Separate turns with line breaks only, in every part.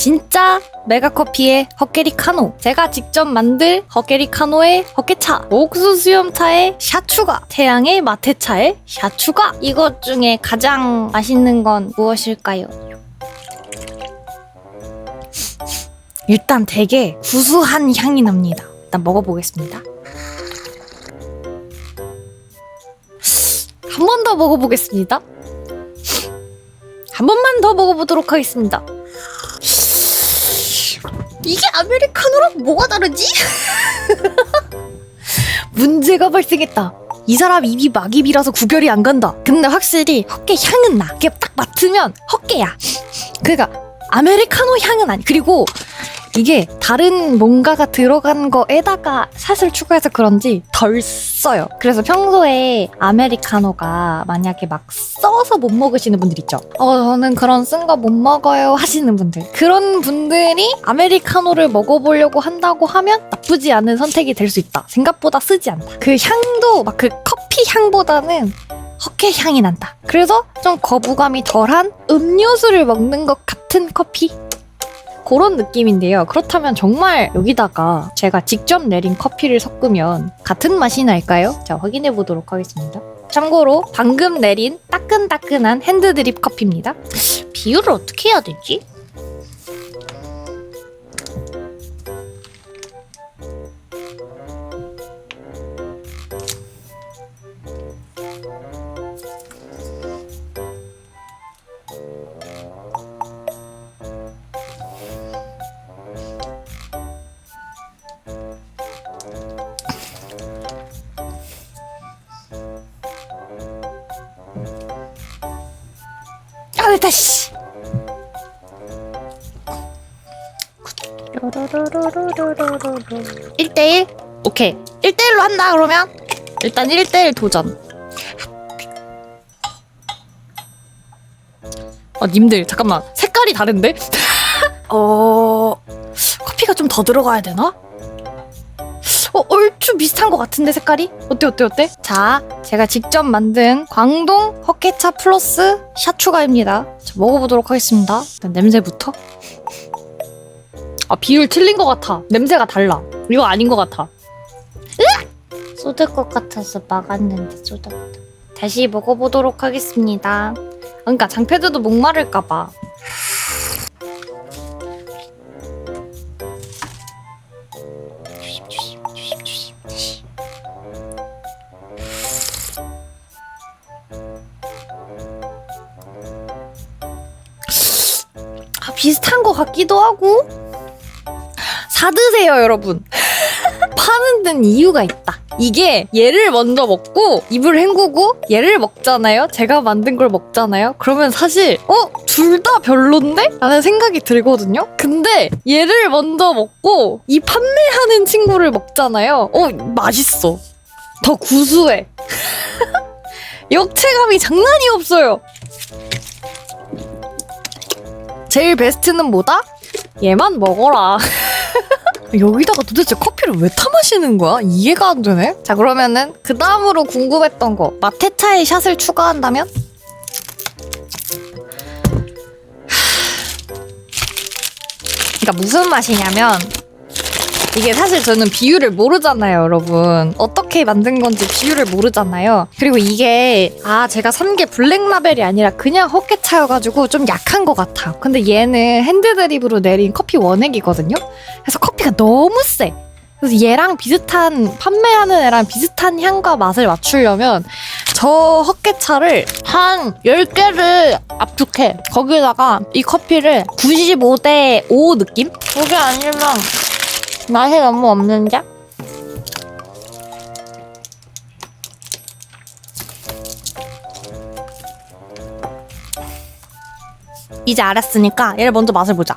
진짜 메가커피의 헛개리카노 제가 직접 만들 헛개리카노의 헛개차 옥수수 수염차의 샤추가 태양의 마테차의 샤추가 이것 중에 가장 맛있는 건 무엇일까요? 일단 되게 구수한 향이 납니다. 일단 먹어보겠습니다. 한 번 더 먹어보겠습니다. 한 번만 더 먹어보도록 하겠습니다. 이게 아메리카노랑 뭐가 다르지? 문제가 발생했다. 이 사람 입이 막입이라서 구별이 안 간다. 근데 확실히 헛개 향은 나. 이게 딱 맡으면 헛개야. 그러니까 아메리카노 향은 아니. 그리고 이게 다른 뭔가가 들어간 거에다가 샷을 추가해서 그런지 덜 써요. 그래서 평소에 아메리카노가 만약에 막 써서 못 먹으시는 분들 있죠. 어, 저는 그런 쓴 거 못 먹어요 하시는 분들. 그런 분들이 아메리카노를 먹어보려고 한다고 하면 나쁘지 않은 선택이 될 수 있다. 생각보다 쓰지 않다. 그 향도 막 그 커피 향보다는 헛개 향이 난다. 그래서 좀 거부감이 덜한 음료수를 먹는 것 같은 커피? 그런 느낌인데요. 그렇다면 정말 여기다가 제가 직접 내린 커피를 섞으면 같은 맛이 날까요? 자, 확인해 보도록 하겠습니다. 참고로 방금 내린 따끈따끈한 핸드드립 커피입니다. 비율을 어떻게 해야 되지? 아, 됐다, 씨! 1대1? 오케이. 1대1로 한다, 그러면? 일단 1대1 도전. 아, 님들, 잠깐만. 색깔이 다른데? 어, 커피가 좀 더 들어가야 되나? 어, 얼추 비슷한 것 같은데, 색깔이? 어때, 어때, 어때? 자, 제가 직접 만든 광동 헛개차 플러스 샤추가입니다. 자, 먹어보도록 하겠습니다. 일단 냄새부터. 아, 비율 틀린 것 같아. 냄새가 달라. 이거 아닌 것 같아. 쏟을 것 같아서 막았는데 쏟았다. 다시 먹어보도록 하겠습니다. 그러니까 장패드도 목마를까봐. 비슷한 것 같기도 하고. 사드세요, 여러분. 파는 데는 이유가 있다. 이게 얘를 먼저 먹고 입을 헹구고 얘를 먹잖아요. 제가 만든 걸 먹잖아요. 그러면 사실 어? 둘 다 별론데? 라는 생각이 들거든요. 근데 얘를 먼저 먹고 이 판매하는 친구를 먹잖아요. 어, 맛있어. 더 구수해. 역체감이 장난이 없어요. 제일 베스트는 뭐다? 얘만 먹어라. 여기다가 도대체 커피를 왜 타 마시는 거야? 이해가 안 되네. 자 그러면은 그 다음으로 궁금했던 거 마테차에 샷을 추가한다면? 그러니까 무슨 맛이냐면 이게 사실 저는 비율을 모르잖아요, 여러분. 어떻게 만든 건지 비율을 모르잖아요. 그리고 이게 아 제가 산 게 블랙 라벨이 아니라 그냥 헛개차여가지고 좀 약한 것 같아. 근데 얘는 핸드드립으로 내린 커피 원액이거든요. 그래서 커피가 너무 세. 그래서 얘랑 비슷한 판매하는 애랑 비슷한 향과 맛을 맞추려면 저 헛개차를 한 10개를 압축해. 거기다가 이 커피를 95대 5 느낌? 그게 아니면 맛이 너무 없는데? 이제 알았으니까 얘를 먼저 맛을 보자.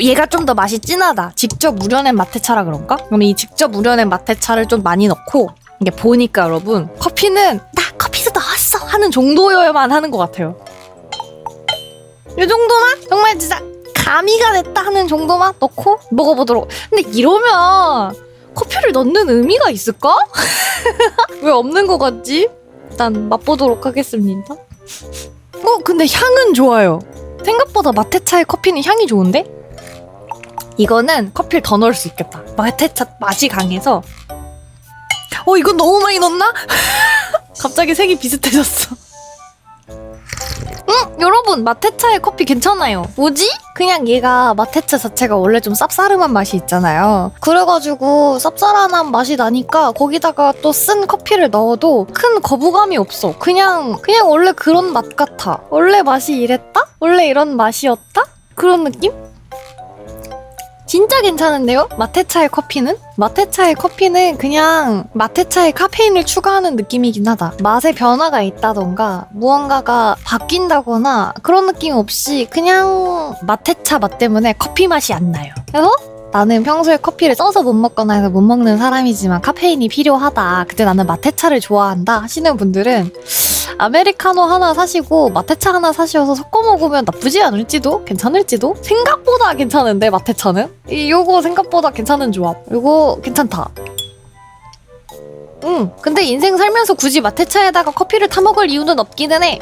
얘가 좀 더 맛이 진하다. 직접 우려낸 마테차라 그런가? 그럼 이 직접 우려낸 마테차를 좀 많이 넣고 이게 보니까 여러분 커피는 나 커피도 넣었어 하는 정도여야만 하는 것 같아요. 이 정도만 정말 진짜 가미가 됐다 하는 정도만 넣고 먹어보도록. 근데 이러면 커피를 넣는 의미가 있을까? 왜 없는 것 같지? 일단 맛보도록 하겠습니다. 어 근데 향은 좋아요. 생각보다 마테차의 커피는 향이 좋은데? 이거는 커피를 더 넣을 수 있겠다. 마테차 맛이 강해서. 어, 이건 너무 많이 넣었나? 갑자기 색이 비슷해졌어. 응, 여러분, 마테차의 커피 괜찮아요. 뭐지? 그냥 얘가 마테차 자체가 원래 좀 쌉싸름한 맛이 있잖아요. 그래가지고 쌉싸름한 맛이 나니까 거기다가 또 쓴 커피를 넣어도 큰 거부감이 없어. 그냥, 그냥 원래 그런 맛 같아. 원래 맛이 이랬다? 원래 이런 맛이었다? 그런 느낌? 진짜 괜찮은데요? 마테차의 커피는? 마테차의 커피는 그냥 마테차에 카페인을 추가하는 느낌이긴 하다. 맛에 변화가 있다던가 무언가가 바뀐다거나 그런 느낌 없이 그냥 마테차 맛 때문에 커피 맛이 안 나요. 그래서 나는 평소에 커피를 써서 못 먹거나 해서 못 먹는 사람이지만 카페인이 필요하다. 그때 나는 마테차를 좋아한다 하시는 분들은 아메리카노 하나 사시고 마테차 하나 사셔서 섞어 먹으면 나쁘지 않을지도 괜찮을지도 생각보다 괜찮은데 마테차는? 이 요거 생각보다 괜찮은 조합. 요거 괜찮다. 응 근데 인생 살면서 굳이 마테차에다가 커피를 타 먹을 이유는 없기는 해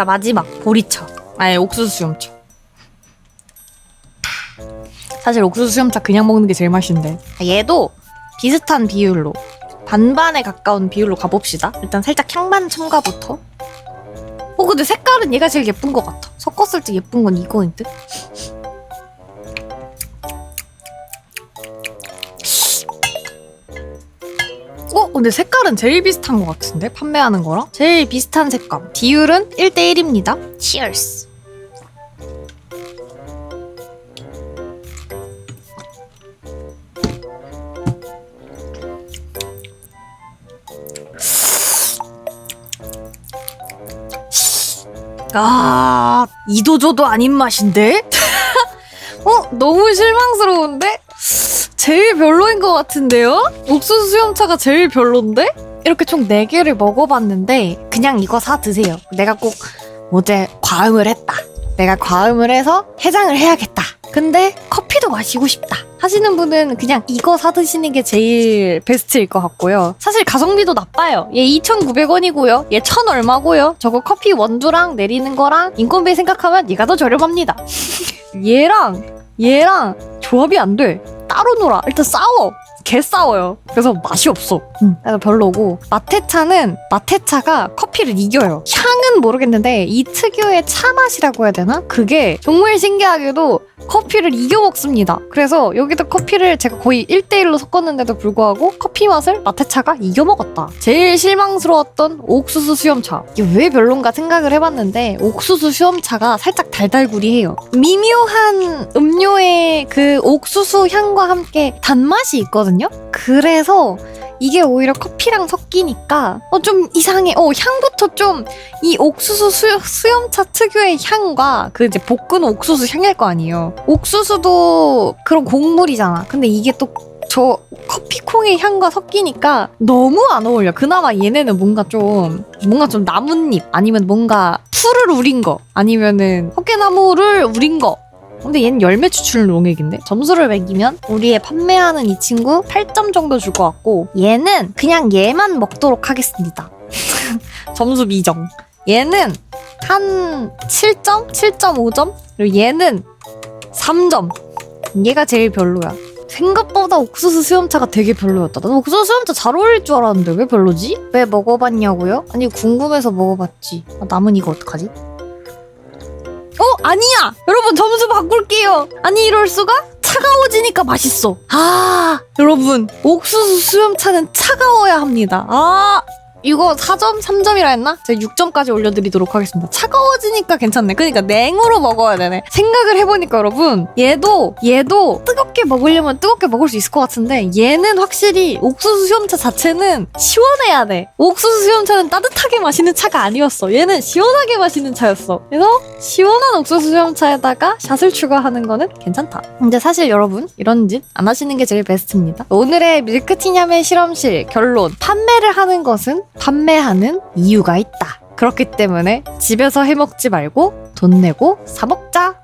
자 마지막 보리차. 아니 옥수수 수염차. 사실 옥수수 수염차 그냥 먹는 게 제일 맛있는데 얘도 비슷한 비율로 반반에 가까운 비율로 가봅시다. 일단 살짝 향만 첨가부터. 어 근데 색깔은 얘가 제일 예쁜 것 같아. 섞었을 때 예쁜 건 이거인 듯. 어? 근데 색깔은 제일 비슷한 것 같은데? 판매하는 거랑? 제일 비슷한 색감. 비율은 1대1입니다. Cheers! 아, 이도저도 아닌 맛인데? 어? 너무 실망스러운데? 제일 별로인 것 같은데요? 옥수수 수염차가 제일 별론데? 이렇게 총 4개를 먹어봤는데 그냥 이거 사 드세요. 내가 꼭 어제 과음을 했다. 내가 과음을 해서 해장을 해야겠다. 근데 커피도 마시고 싶다. 하시는 분은 그냥 이거 사 드시는 게 제일 베스트일 것 같고요. 사실 가성비도 나빠요. 얘 2,900원이고요. 얘 1,000 얼마고요. 저거 커피 원두랑 내리는 거랑 인건비 생각하면 얘가 더 저렴합니다. 얘랑 얘랑 조합이 안 돼. 따로 놀아. 일단 싸워. 개 싸워요. 그래서 맛이 없어. 그래서 별로고 마테차는 마테차가 커피를 이겨요. 향은 모르겠는데 이 특유의 차 맛이라고 해야 되나? 그게 정말 신기하게도 커피를 이겨 먹습니다. 그래서 여기도 커피를 제가 거의 1대1로 섞었는데도 불구하고 커피 맛을 마테차가 이겨 먹었다. 제일 실망스러웠던 옥수수 수염차. 이게 왜 별론가 생각을 해봤는데 옥수수 수염차가 살짝 달달구리해요. 미묘한 음료의 그 옥수수 향과 함께 단맛이 있거든요. 그래서 이게 오히려 커피랑 섞이니까 어 좀 이상해. 어 향부터 좀 이 옥수수 수, 수염차 특유의 향과 그 이제 볶은 옥수수 향일 거 아니에요. 옥수수도 그런 곡물이잖아. 근데 이게 또 저 커피콩의 향과 섞이니까 너무 안 어울려. 그나마 얘네는 뭔가 좀 뭔가 좀 나뭇잎 아니면 뭔가 풀을 우린 거 아니면은 헛개나무를 우린 거 근데 얘는 열매 추출 농액인데 점수를 매기면 우리의 판매하는 이 친구 8점 정도 줄 것 같고 얘는 그냥 얘만 먹도록 하겠습니다. 점수 미정. 얘는 한 7점, 7.5점 그리고 얘는 3점. 얘가 제일 별로야. 생각보다 옥수수 수염차가 되게 별로였다. 난 옥수수 수염차 잘 어울릴 줄 알았는데 왜 별로지? 왜 먹어봤냐고요? 아니 궁금해서 먹어봤지. 아, 남은 이거 어떡하지? 어 아니야. 여러분 점수 바꿀게요. 아니 이럴 수가? 차가워지니까 맛있어. 아 여러분 옥수수 수염차는 차가워야 합니다. 아 이거 4점 3점이라 했나? 제가 6점까지 올려드리도록 하겠습니다. 차가워지니까 괜찮네. 그러니까 냉으로 먹어야 되네. 생각을 해보니까 여러분 얘도 얘도 뜨겁게 먹으려면 뜨겁게 먹을 수 있을 것 같은데 얘는 확실히 옥수수 수염차 자체는 시원해야 돼. 옥수수 수염차는 따뜻하게 마시는 차가 아니었어. 얘는 시원하게 마시는 차였어. 그래서 시원한 옥수수 수염차에다가 샷을 추가하는 거는 괜찮다. 근데 사실 여러분 이런 짓 안 하시는 게 제일 베스트입니다. 오늘의 밀크티냠의 실험실 결론. 판매를 하는 것은 판매하는 이유가 있다 그렇기 때문에 집에서 해 먹지 말고 돈 내고 사 먹자.